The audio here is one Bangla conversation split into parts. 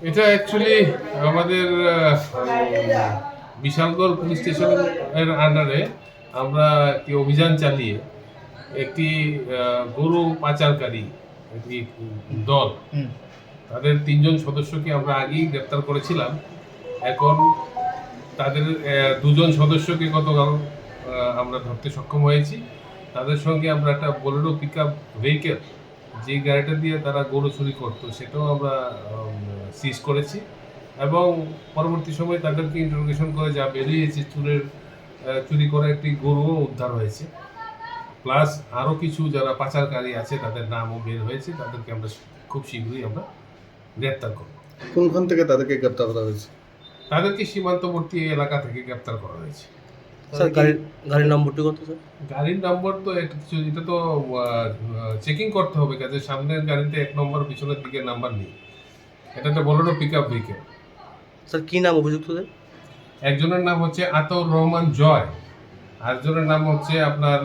এটা অ্যাকচুয়ালি আমাদের বিশালগড় পুলিশ স্টেশনের আন্ডারে আমরা একটি অভিযান চালিয়ে একটি গরু পাচারকারী একটি দল তাদের তিনজন সদস্যকে আমরা আগেই গ্রেপ্তার করেছিলাম। এখন তাদের দুজন সদস্যকে গতকাল আমরা ধরতে সক্ষম হয়েছি। তাদের সঙ্গে আমরা একটা বোলেরো পিক আপ ভেহিকেল যে গাড়িটা দিয়ে তারা গরু চুরি করতো সেটাও আমরা সিজ করেছি। এবং পরবর্তী সময়ে তাদেরকে ইন্টারোগেশন করে যা বেরিয়েছে চুরের চুরি করা একটি গরুও উদ্ধার হয়েছে। প্লাস আরও কিছু যারা পাচারকারী আছে তাদের নামও বের হয়েছে। তাদেরকে আমরা খুব শীঘ্রই আমরা গ্রেপ্তার করব। কোনখান থেকে তাদেরকে গ্রেপ্তার করা হয়েছে? তাদেরকে সীমান্তবর্তী এলাকা থেকে গ্রেপ্তার করা হয়েছে। স্যার গাড়ির গাড়ির নম্বরটি কত স্যার? গাড়ির নম্বর তো এটা তো চেকিং করতে হবে কাজে সামনের গাড়িতে এক নম্বর পিছনের দিকে নাম্বার নেই। এটা তো বলো পিক আপ ভেহিকেল স্যার কি নাম অভিযুক্তদের? একজনের নাম হচ্ছে আতর রহমান জয় আরেকজনের নাম হচ্ছে আপনার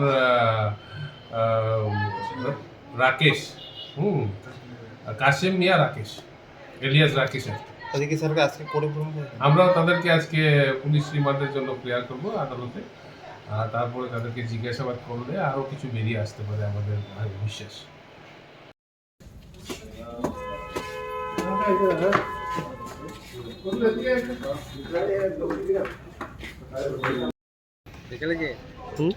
রাকেশ হুম কাশেম মিয়া রাকেশ এলিয়াস রাকেশ। তাদেরকে স্যারকে আজকে করে আমরা তাদেরকে আজকে পুলিশ রিমান্ডের জন্য ক্লিয়ার করব আদালতে। আর তারপরে তাদেরকে জিজ্ঞাসাবাদ করলে আরও কিছু বেরিয়ে আসতে পারে আমাদের বিশ্বাস হুম?